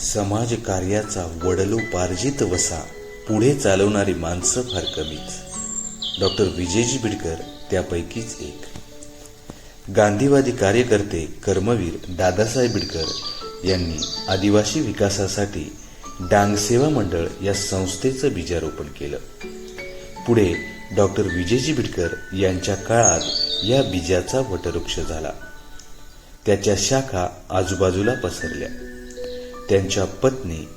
समाज कार्याचा वडलोपार्जित वसा पुढे चालवणारी माणसं फार कमीच. डॉक्टर विजयजी बिडकर त्यापैकीच एक. गांधीवादी कार्यकर्ते कर्मवीर दादासाहेब बिडकर यांनी आदिवासी विकासासाठी डांगसेवा मंडळ या संस्थेचं बीजारोपण केलं. पुढे डॉक्टर विजयजी बिडकर यांच्या काळात या बीजाचा वटवृक्ष झाला. त्याच्या शाखा आजूबाजूला पसरल्या. त्यांच्या पत्नी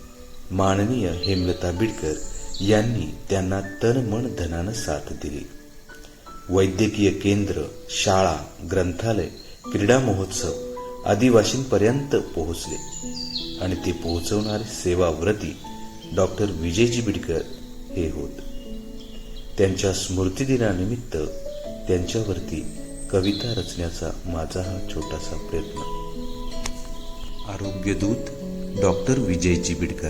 माननीय हेमलता बिडकर यांनी त्यांना तन मन धनानं साथ दिली. वैद्यकीय केंद्र शाळा ग्रंथालय क्रीडा महोत्सव आदिवासींपर्यंत पोहोचले आणि ते पोहोचवणारे सेवाव्रती डॉक्टर विजयजी बिडकर हे होत. त्यांच्या स्मृतिदिनानिमित्त त्यांच्यावरती कविता रचण्याचा माझा हा छोटासा प्रयत्न. आरोग्यदूत डॉक्टर विजय चिबिडकर.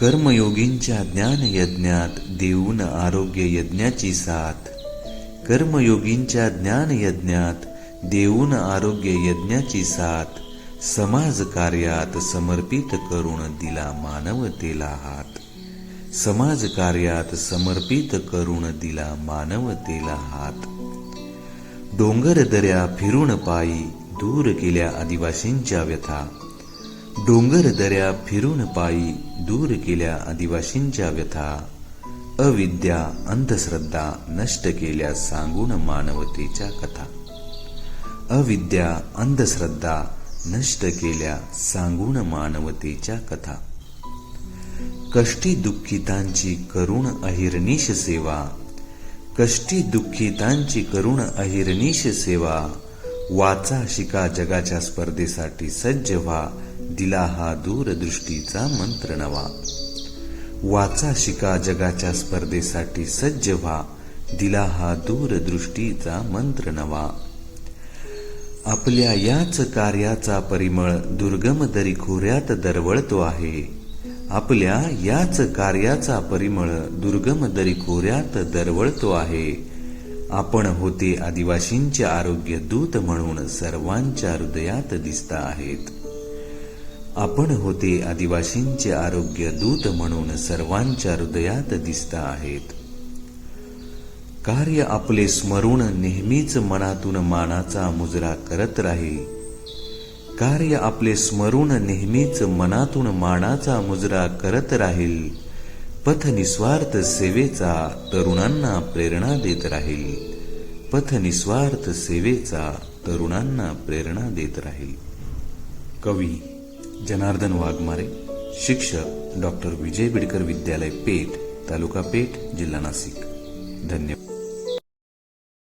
कर्मयोगींच्या ज्ञान यज्ञात देऊन आरोग्य यज्ञाची साथ. कर्मयोगींच्या ज्ञान यज्ञात देऊन आरोग्य यज्ञाची साथ. समाज कार्यात समर्पित करून दिला मानवतेला हात. समाज कार्यात समर्पित करून दिला मानवतेला हात. डोंगर दऱ्या फिरून पायी दूर केल्या आदिवासींच्या व्यथा. डोंगर दऱ्या फिरून पायी दूर केल्या आदिवासींच्या व्यथा अविद्या अंधश्रद्धा नष्ट केल्या सांगून मानवतेच्या कथा. अविद्या अंधश्रद्धा नष्ट केल्या सांगून मानवतेच्या कथा. कष्टी दुःखितांची करुण अहिरनिश सेवा कष्टी दुःखितांची करुण अहिरनिश सेवा वाचा शिका जगाच्या स्पर्धेसाठी सज्ज व्हा दिला हा दूरदृष्टीचा मंत्र नवा. वाचा शिका जगाच्या स्पर्धेसाठी सज्ज व्हा दिला हा दूरदृष्टीचा मंत्र नवा. आपल्या याच कार्याचा परिमळ दुर्गम दरी खोऱ्यात दरवळतो आहे. आपल्या याच कार्याचा परिमळ दुर्गम दरी खोऱ्यात दरवळतो आहे. आपण होते आदिवासींचे आरोग्य दूत म्हणून सर्वांच्या हृदयात दिसता आहेत. आपण होते आदिवासींचे आरोग्य दूत म्हणून सर्वांच्या हृदयात दिसता आहेत. कार्य आपले स्मरून नेहमीच मनातून मानाचा मुजरा करत राही. कार्य आपले स्मरून नेहमीच मनातून मानाचा मुजरा करत राहील. पथ निस्वार्थ सेवेचा तरुणांना प्रेरणा देत राहील. पथ निस्वार्थ सेवेचा तरुणांना प्रेरणा देत राहील. कवी जनार्दन वाघमारे शिक्षक डॉक्टर विजय बिडकर विद्यालय पेठ तालुका पेठ जिल्हा नाशिक. धन्यवाद.